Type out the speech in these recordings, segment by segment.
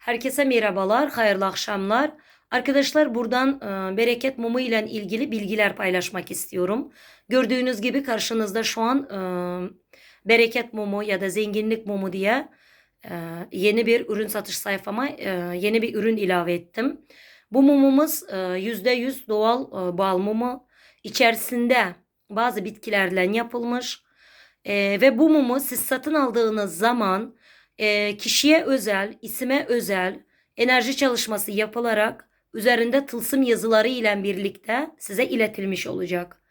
Herkese merhabalar, hayırlı akşamlar. Arkadaşlar buradan e, bereket mumu ile ilgili bilgiler paylaşmak istiyorum. Gördüğünüz gibi karşınızda şu an e, bereket mumu ya da zenginlik mumu diye e, yeni bir ürün satış sayfama e, yeni bir ürün ilave ettim. Bu mumumuz e, %100 doğal e, bal mumu. İçerisinde bazı bitkilerle yapılmış. E, ve bu mumu siz satın aldığınız zaman e, kişiye özel, isime özel enerji çalışması yapılarak üzerinde tılsım yazıları ile birlikte size iletilmiş olacak.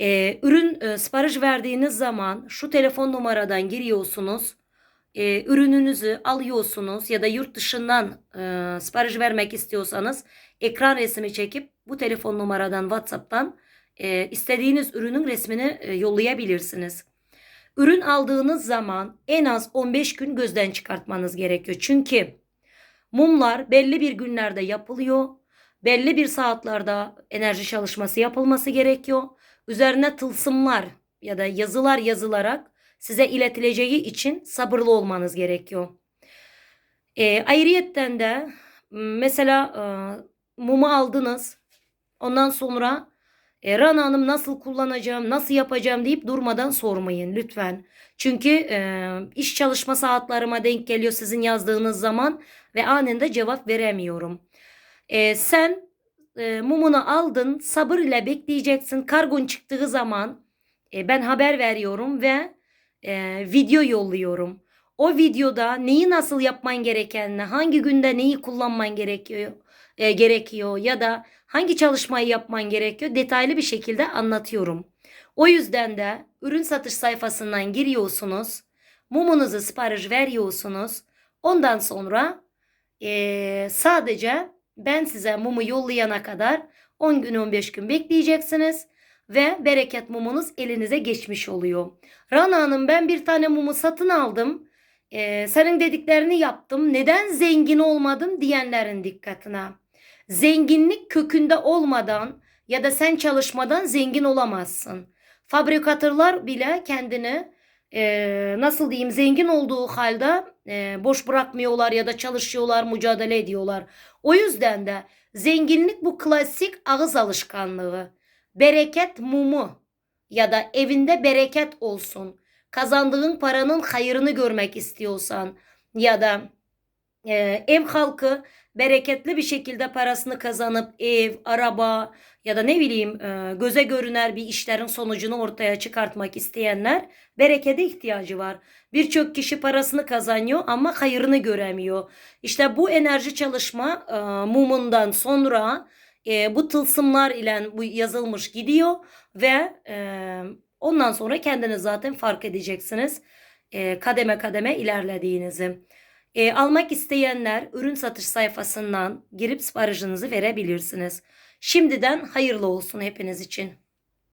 E, ürün e, sipariş verdiğiniz zaman şu telefon numaradan giriyorsunuz. E, ürününüzü alıyorsunuz ya da yurt dışından e, sipariş vermek istiyorsanız ekran resmi çekip bu telefon numaradan WhatsApp'tan e, istediğiniz ürünün resmini e, yollayabilirsiniz. Ürün aldığınız zaman en az 15 gün gözden çıkartmanız gerekiyor. Çünkü mumlar belli bir günlerde yapılıyor. Belli bir saatlerde enerji çalışması yapılması gerekiyor. Üzerine tılsımlar ya da yazılar yazılarak size iletileceği için sabırlı olmanız gerekiyor. E, ayrıyetten de mesela e, mumu aldınız. Ondan sonra e, Rana Hanım nasıl kullanacağım, nasıl yapacağım deyip durmadan sormayın lütfen. Çünkü e, iş çalışma saatlerime denk geliyor sizin yazdığınız zaman ve anında cevap veremiyorum. E, sen e, mumunu aldın, sabır ile bekleyeceksin. Kargon çıktığı zaman e, ben haber veriyorum ve e, video yolluyorum. O videoda neyi nasıl yapman gerekenini, hangi günde neyi kullanman gerekiyor, e, gerekiyor ya da hangi çalışmayı yapman gerekiyor detaylı bir şekilde anlatıyorum. O yüzden de ürün satış sayfasından giriyorsunuz. Mumunuzu sipariş veriyorsunuz. Ondan sonra e, sadece ben size mumu yollayana kadar 10 gün 15 gün bekleyeceksiniz ve bereket mumunuz elinize geçmiş oluyor. Rana Hanım ben bir tane mumu satın aldım. Ee, senin dediklerini yaptım. Neden zengin olmadım diyenlerin dikkatine. Zenginlik kökünde olmadan ya da sen çalışmadan zengin olamazsın. Fabrikatörler bile kendini e, nasıl diyeyim zengin olduğu halde e, boş bırakmıyorlar ya da çalışıyorlar, mücadele ediyorlar. O yüzden de zenginlik bu klasik ağız alışkanlığı. Bereket mumu ya da evinde bereket olsun. Kazandığın paranın hayırını görmek istiyorsan ya da e, ev halkı bereketli bir şekilde parasını kazanıp ev, araba ya da ne bileyim e, göze görüner bir işlerin sonucunu ortaya çıkartmak isteyenler berekete ihtiyacı var. Birçok kişi parasını kazanıyor ama hayırını göremiyor. İşte bu enerji çalışma e, mumundan sonra e, bu tılsımlar ile bu yazılmış gidiyor ve ondan sonra kendiniz zaten fark edeceksiniz kademe kademe ilerlediğinizi. E, almak isteyenler ürün satış sayfasından girip siparişinizi verebilirsiniz. Şimdiden hayırlı olsun hepiniz için.